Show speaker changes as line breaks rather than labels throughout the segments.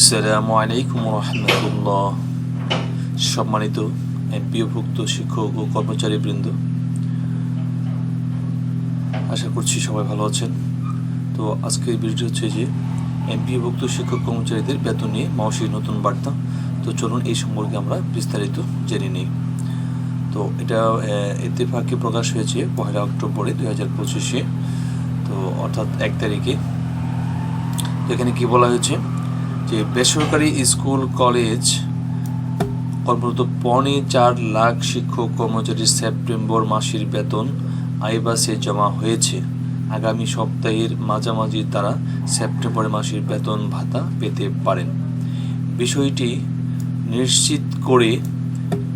আসসালামু আলাইকুম রহমতুল্লাহ। সম্মানিত এমপিওভুক্ত শিক্ষক ও কর্মচারীবৃন্দ আশা করছি সবাই ভালো আছেন। তো আজকের ভিডিওটি হচ্ছে যে এমপিওভুক্ত শিক্ষক কর্মচারীদের বেতন নিয়ে মাওসির নতুন বার্তা। তো চলুন এই সম্পর্কে আমরা বিস্তারিত জেনে নিই। তো এটা আহ, ইত্তেফাকে প্রকাশ হয়েছে পহেলা অক্টোবরে দুই হাজার পঁচিশে। তো অর্থাৎ এক তারিখে। তো এখানে কি বলা হয়েছে? যে বেসরকারি স্কুল, কলেজ কর্মরত পৌনে চার লাখ শিক্ষক কর্মচারীর সেপ্টেম্বর মাসের বেতন আইবাসে জমা হয়েছে। আগামী সপ্তাহের মাঝামাঝি তারা সেপ্টেম্বর মাসের বেতন ভাতা পেতে পারেন। বিষয়টি নিশ্চিত করে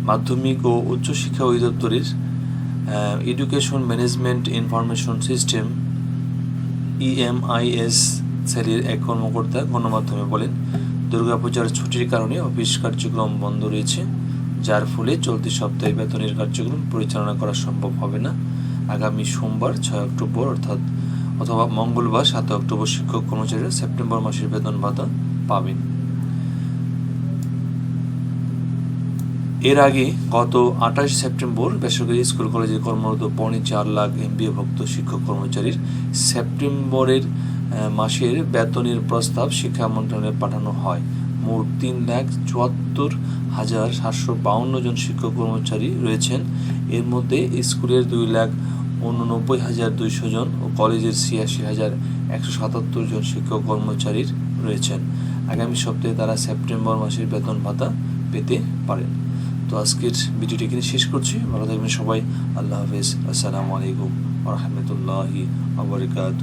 মাধ্যমিক ও উচ্চশিক্ষা অধিদপ্তরের education management information system EMIS সেলের এক কর্মকর্তা গণমাধ্যমে বলেন, দুর্গাপূজার ছুটির কারণে অফিস কার্যক্রম বন্ধ রয়েছে, যার ফলে চলতি সপ্তাহে বেতনের কার্যক্রম পরিচালনা করা সম্ভব হবে না। আগামী সোমবার ছয় অক্টোবর, অর্থাৎ অথবা মঙ্গলবার সাত অক্টোবর শিক্ষক কর্মচারীরা সেপ্টেম্বর মাসের বেতন ভাতা পাবেন। এর আগে গত আঠাশ সেপ্টেম্বর বেসরকারি স্কুল কলেজে কর্মরত পৌনে চার লাখ এমবিএভুক্ত শিক্ষক কর্মচারীর সেপ্টেম্বরের মাসের বেতনের প্রস্তাব শিক্ষা মন্ত্রণালয়ে পাঠানো হয়। মোট তিন লাখ চুয়াত্তর হাজার সাতশো বাউন্ন জন শিক্ষক কর্মচারী রয়েছেন। এর মধ্যে স্কুলের দুই লাখ উননব্বই হাজার দুইশো জন ও কলেজের ছিয়াশি হাজার একশো সাতাত্তর জন শিক্ষক কর্মচারীর রয়েছেন। আগামী সপ্তাহে তারা সেপ্টেম্বর মাসের বেতন ভাতা পেতে পারেন। তো আজকের ভিডিওটি এখানে শেষ করছি। ভালো থাকবেন সবাই। আল্লাহ হাফেজ। আসসালামু আলাইকুম রহমতুল্লাহি আবরকাত